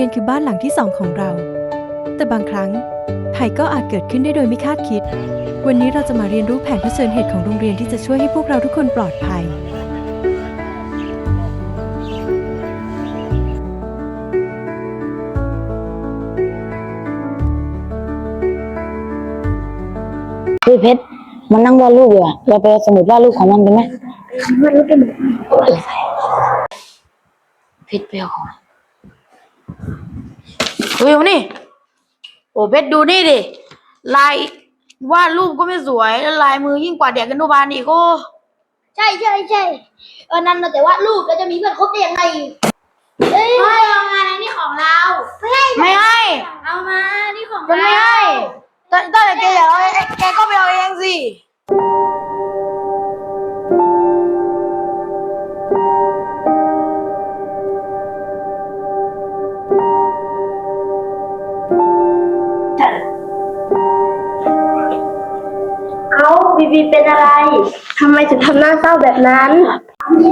รียนคือบ้านหลังที่สองของเรา แต่บางครั้งภัยก็อาจเกิดขึ้นได้โดยไม่คาดคิด วันนี้เราจะมาเรียนรู้แผนเผชิญเหตุของโรงเรียนที่จะช่วยให้พวกเราทุกคนปลอดภัยเฮ้ยเพชรมันนั่งวาดรูปอยู่อะเราไปเอาสมุดวาดรูปของมันดีไหมวาดรูปกันเพชรไปเอาของ เฮ้ยมานี่ โอ้เพชรดูนี่ดิ ลายวาดรูปก็ไม่สวยแล้วลายมือยิ่งกว่าเด็กอนุบาลอีกโอ้ใช่ใช่ใช่เออนั่นเราแต่ว่ารูปเราจะมีเพื่อนคบได้ยังไงเอ้ยไม่เอามานะนี่ของเรา ไม่ให้ไม่ให้ เอามา นี่ของมันเราไม่ให้แต่แต่แกอยากเอาไอ้แกก็ไปเอาเองสิ บีบีเป็นอะไร ทำไมถึงทำหน้าเศร้าแบบนั้น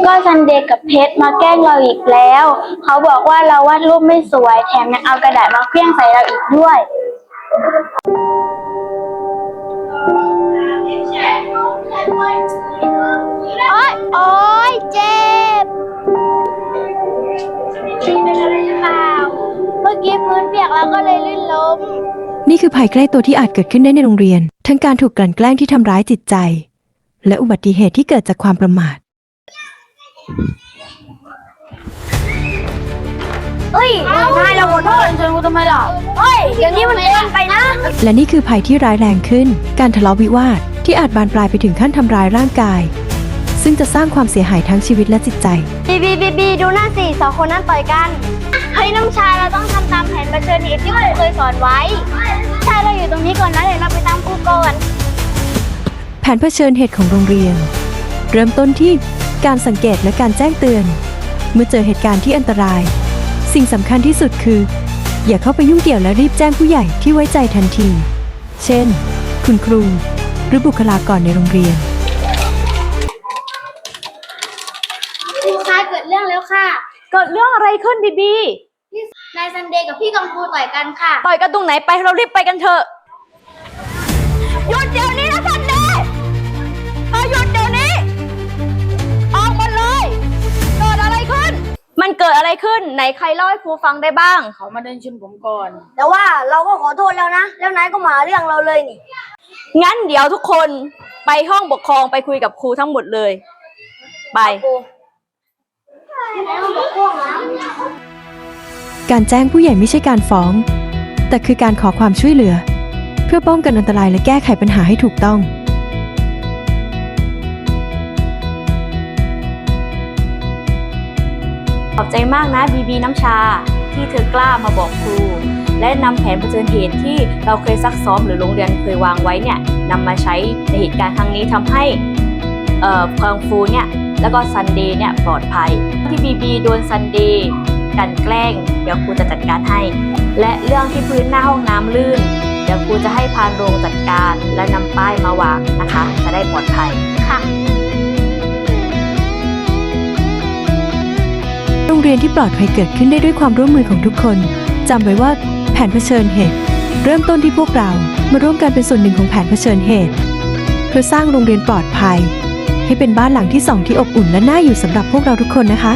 ก็ซันเดย์กับเพชรมาแกล้งเราอีกแล้ว เขาบอกว่าเราวาดรูปไม่สวย แถมยังเอากระดาษมาเคลี้ยงใส่เราอีกด้วย โอ๊ย โอ๊ย เจ็บ เป็นอะไรหรือเปล่า เมื่อกี้พื้นเปียกแล้วก็เลยลื่นล้ม นี่คือภัยใกล้ตัวที่อาจเกิดขึ้นได้ในโรงเรียน ทั้งการถูกกลั่นแกล้งที่ทำร้ายจิตใจ และอุบัติเหตุที่เกิดจากความประมาท เฮ้ยนายเราขอโทษเชิญกูทำไมล่ะเฮ้ยอย่างนี้มันเกินไปนะ และนี่คือภัยที่ร้ายแรงขึ้น การทะเลาะวิวาทที่อาจบานปลายไปถึงขั้นทำร้ายร่างกาย ซึ่งจะสร้างความเสียหายทั้งชีวิตและจิตใจ บีบีบีบีดูหน้าสิสองคนนั้นต่อยกัน เฮ้ยน้องชายเราต้องทำตามแผนเผชิญเหตุที่ครูเคยสอนไว้ ใช่เราอยู่ตรงนี้ก่อนนะเดี๋ยวเราไปตามครูก่อน แผนเผชิญเหตุของโรงเรียน เริ่มต้นที่การสังเกตและการแจ้งเตือน เมื่อเจอเหตุการณ์ที่อันตราย สิ่งสำคัญที่สุดคือ อย่าเข้าไปยุ่งเกี่ยวและรีบแจ้งผู้ใหญ่ที่ไว้ใจทันที เช่น คุณครู หรือบุคลากรในโรงเรียน ครูคะเกิดเรื่องแล้วค่ะ เกิดเรื่องอะไรขึ้นบีบี นายซันเดย์กับพี่กังฟูต่อยกันค่ะ ต่อยกันตรงไหนไปเรารีบไปกันเถอะหยุดเดี๋ยวนี้นะซันเดย์เออหยุดเดี๋ยวนี้ ออกมาเลยเกิดอะไรขึ้น มันเกิดอะไรขึ้นไหนใครเล่าให้ครูฟังได้บ้าง เขามาเดินชนผมก่อน แต่ว่าเราก็ขอโทษแล้วนะ แล้วนายก็มาเรื่องเราเลยนี่ งั้นเดี๋ยวทุกคนไปห้องปกครองไปคุยกับครูทั้งหมดเลย ไปก การแจ้งผู้ใหญ่ไม่ใช่การฟ้อง แต่คือการขอความช่วยเหลือ เพื่อป้องกันอันตรายและแก้ไขปัญหาให้ถูกต้อง ขอบใจมากนะบีบีน้ำชา ที่เธอกล้ามาบอกครู และนำแผนเผชิญเหตุที่เราเคยซักซ้อมหรือโรงเรียนเคยวางไว้เนี่ยนำมาใช้ในเหตุการณ์ครั้งนี้ทำให้เอ่อคังฟูเนี่ยแล้วก็ซันเดย์เนี่ยปลอดภัยที่บีบีโดนซันเดย์ กลันแกล้ง เดี๋ยวครูจะจัดการให้ และเรื่องที่พื้นหน้าห้องน้ำลื่น เดี๋ยวครูจะให้พานโรงจัดการและนำป้ายมาวางนะคะ จะได้ปลอดภัยค่ะโรงเรียนที่ปลอดภัยเกิดขึ้นได้ด้วยความร่วมมือของทุกคนจำไว้ว่าแผนเผชิญเหตุ เริ่มต้นที่พวกเรามาร่วมกันเป็นส่วนหนึ่งของแผนเผชิญเหตุ เพื่อสร้างโรงเรียนปลอดภัย ให้เป็นบ้านหลังที่สองที่อบอุ่นและน่าอยู่สำหรับพวกเราทุกคนนะคะ